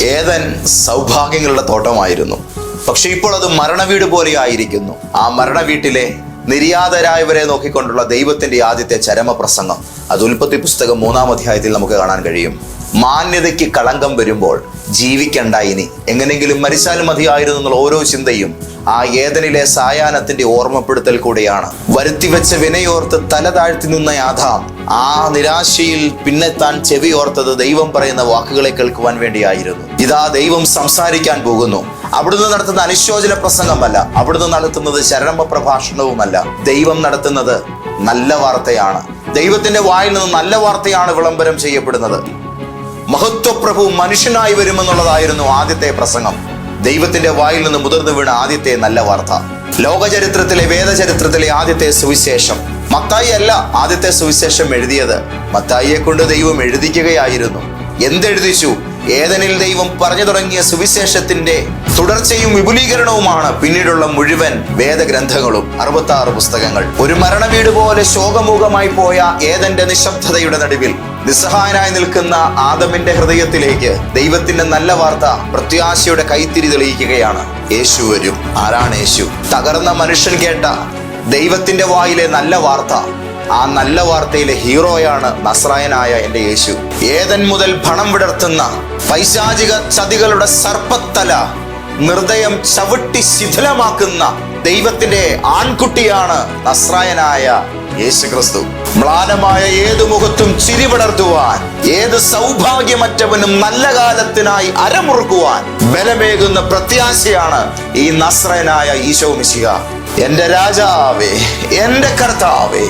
ഏതൻ സൗഭാഗ്യങ്ങളുടെ തോട്ടമായിരുന്നു. പക്ഷെ ഇപ്പോൾ അത് മരണവീട് പോലെ ആയിരിക്കുന്നു ആ മരണവീട്ടിലെ നിര്യാതരായവരെ നോക്കിക്കൊണ്ടുള്ള ദൈവത്തിന്റെ ആദ്യത്തെ ചരമപ്രസംഗം. അത് ഉൽപ്പത്തി പുസ്തകം മൂന്നാം അധ്യായത്തിൽ നമുക്ക് കാണാൻ കഴിയും. മാന്യതയ്ക്ക് കളങ്കം വരുമ്പോൾ ജീവിക്കണ്ട ഇനി. എങ്ങനെങ്കിലും മരിച്ചാലും മതിയായിരുന്നു എന്നുള്ള ഓരോ ചിന്തയും ആ ഏതനിലെ സായാഹ്നത്തിന്റെ ഓർമ്മപ്പെടുത്തൽ കൂടിയാണ്. വരുത്തിവെച്ച വിനയോർത്ത് തല താഴ്ത്തി നിന്ന യാഥാം ആ നിരാശയിൽ പിന്നെ താൻ ചെവി ഓർത്തത് ദൈവം പറയുന്ന വാക്കുകളെ കേൾക്കുവാൻ വേണ്ടിയായിരുന്നു. ഇതാ ദൈവം സംസാരിക്കാൻ പോകുന്നു. അവിടുന്ന് നടത്തുന്ന അനുശോചന പ്രസംഗമല്ല. അവിടുന്ന് നടത്തുന്നത് ശരണമ പ്രഭാഷണവുമല്ല. ദൈവം നടത്തുന്നത് നല്ല വാർത്തയാണ്. ദൈവത്തിന്റെ വായിൽ നിന്ന് നല്ല വാർത്തയാണ് വിളംബരം ചെയ്യപ്പെടുന്നത്. മഹത്വപ്രഭു മനുഷ്യനായി വരുമെന്നുള്ളതായിരുന്നു ആദ്യത്തെ പ്രസംഗം. ദൈവത്തിന്റെ വായിൽ നിന്ന് മുതിർന്നു വീണ ആദ്യത്തെ നല്ല വാർത്ത. ലോകചരിത്രത്തിലെ വേദചരിത്രത്തിലെ ആദ്യത്തെ സുവിശേഷം. മത്തായി അല്ല ആദ്യത്തെ സുവിശേഷം എഴുതിയത്. മത്തായിയെ കൊണ്ട് ദൈവം എഴുതിക്കുകയായിരുന്നു. എന്തെഴുതിച്ചു? ഏതനിൽ ദൈവം പറഞ്ഞു തുടങ്ങിയ സുവിശേഷത്തിന്റെ തുടർച്ചയും വിപുലീകരണവുമാണ് പിന്നീടുള്ള മുഴുവൻ വേദഗ്രന്ഥങ്ങളും. അറുപത്തി പുസ്തകങ്ങൾ. ഒരു മരണവീട് പോലെ ശോകമൂകമായി പോയ ഏതന്റെ നിശബ്ദതയുടെ നടുവിൽ നിസ്സഹായനായി നിൽക്കുന്ന ആദമിന്റെ ഹൃദയത്തിലേക്ക് ദൈവത്തിന്റെ നല്ല വാർത്ത പ്രത്യാശയുടെ കൈത്തിരി തെളിയിക്കുകയാണ്. യേശു വരും. ആരാണ് യേശു? തകർന്ന മനുഷ്യൻ കേട്ട ദൈവത്തിന്റെ വായിലെ നല്ല വാർത്ത. ആ നല്ല വാർത്തയിലെ ഹീറോയാണ് നസ്രായനായ എന്റെ യേശു. ഏതൻ മുതൽ ഭണം വിടർത്തുന്ന പൈശാചിക ചതികളുടെ സർപ്പത്തല നിർദയം ചവിട്ടി ശിഥിലമാക്കുന്ന ദൈവത്തിന്റെ ആൺകുട്ടിയാണ് നസ്രായനായ യേശു ക്രിസ്തു മ്ലാനമായ ഏതു മുഖത്തും ചിരി വിടർത്തുവാൻ ഏത് സൗഭാഗ്യമറ്റവനും നല്ല കാലത്തിനായി അരമുറുക്കുവാൻ ബലമേകുന്ന പ്രത്യാശയാണ് ഈ നസ്രനായ ഈശോ മിശിക എന്റെ രാജാവേ എന്റെ കർത്താവേ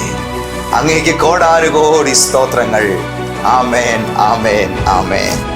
അങ്ങേക്ക് കോടാനുകോടി സ്തോത്രങ്ങൾ. ആമേൻ ആമേൻ ആമേൻ.